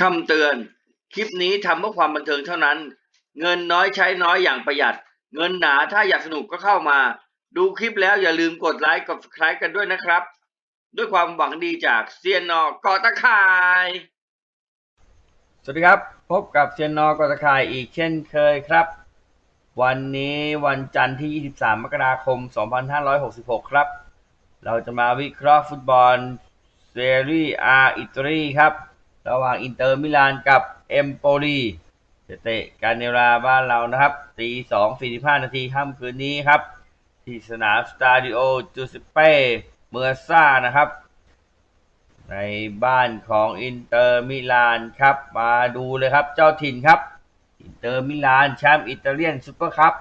คำเตือน คลิปนี้ทำเพื่อความบันเทิงเท่านั้น เงินน้อยใช้น้อยอย่างประหยัด เงินหนาถ้าอยากสนุกก็เข้ามา ดูคลิปแล้วอย่าลืมกดไลค์กด subscribe กันด้วยนะครับ ด้วยความหวังดีจากเซียนนอกอตะคาย สวัสดีครับ พบกับเซียนนอกอตะคายอีกเช่นเคยครับ วันนี้วันจันทร์ที่ 23 มกราคม 2566 ครับ เราจะมาวิเคราะห์ฟุตบอลเซรีอาอิตาลีครับ ระหว่างอินเตอร์มิลานกับเอมโปลีจะเตะกันในเวลาบ้านเรานะครับตี2 45นาทีค่ำคืนนี้ครับ ที่สนามสตาดิโอจูสเป้เมอร์ซ่านะครับ ในบ้านของอินเตอร์มิลานครับ มาดูเลยครับเจ้าถิ่นครับ อินเตอร์มิลานแชมป์อิตาเลียนซูเปอร์คัพ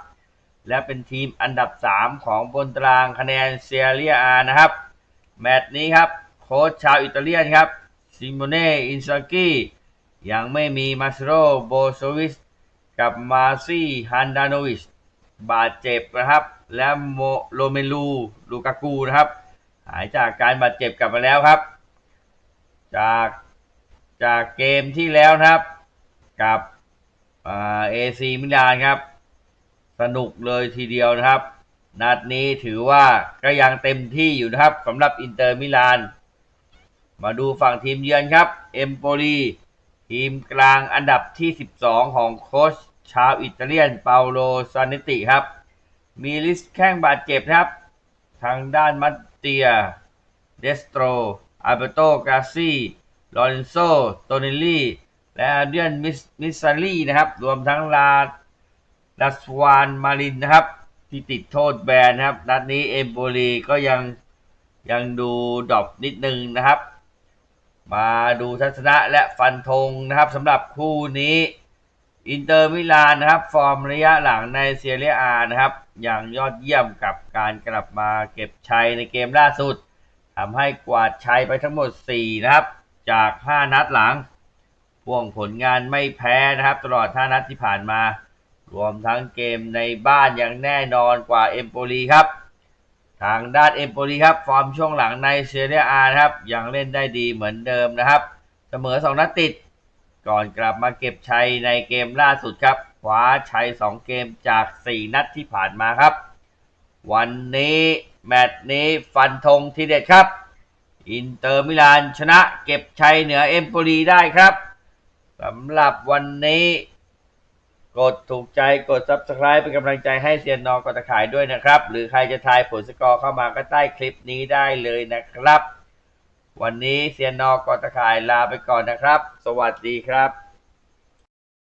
และเป็นทีมอันดับ 3 ของบนตารางคะแนนเซียเรียอานะครับ แมตช์นี้ครับ โค้ชชาวอิตาเลียนครับ ซิโมเน่ อินซากิยังไม่มีมาสโรโบโซวิสกับมาซี่ฮันดานวิชบาดเจ็บนะครับ และโมโรเมลูลูกากูนะครับ หายจากการบาดเจ็บกลับมาแล้วครับ จากจากเกมที่แล้วนะครับ กับเอซีมิลานครับ สนุกเลยทีเดียวนะครับ นัดนี้ถือว่าก็ยังเต็มที่อยู่นะครับสำหรับอินเตอร์มิลาน มาดูฝั่งทีมเยือนครับ เอมโปลีทีมกลางอันดับที่ 12 ของโค้ชชาวอิตาเลียนเปาโลซานิติครับ มีลิสต์แข้งบาดเจ็บครับ ทางด้านมัตเตีย เดสโตรอาเบโตกาซีลอเรนโซ โตเนลลี่ และอาเดียนมิสมิสซารีนะครับ รวมทั้งลาดัสวานมารินนะครับ ที่ติดโทษแบนนะครับ นัดนี้เอมโบลีก็ยังยังดูดรอปนิดนึงนะครับ มาดูทัศนะและฟันธงนะครับสำหรับคู่นี้ อินเตอร์มิลานนะครับ ฟอร์มระยะหลังในเซียเรียอานะครับ อย่างยอดเยี่ยมกับการกลับมาเก็บชัยในเกมล่าสุดทำให้กวาดชัยไปทั้งหมด 4 นะครับ จาก 5 นัดหลังพ่วงผลงานไม่แพ้นะครับ ตลอด 5 นัดที่ผ่านมา รวมทั้งเกมในบ้านอย่างแน่นอนกว่าเอมโปลีครับ ทางด้านเอมโปลีครับฟอร์มช่วงหลังในเซีเรียอาครับยังเล่นได้ดีเหมือนเดิมนะครับ เสมอ 2 นัดติด ก่อนกลับมาเก็บชัยในเกมล่าสุดครับคว้าชัย 2 เกมจาก 4 นัดที่ผ่านมาครับ วันนี้แมตช์นี้ฟันธงทีเด็ดครับ อินเตอร์มิลานชนะเก็บชัยเหนือเอมโปลีได้ครับสำหรับวันนี้ กดถูกใจกด Subscribe เป็นกำลังใจให้เซียนนอกอตะขายด้วยนะครับ หรือใครจะทายผลสกอร์เข้ามาก็ใต้คลิปนี้ได้เลยนะครับ วันนี้เซียนนอกอตะขายลาไปก่อนนะครับ สวัสดีครับ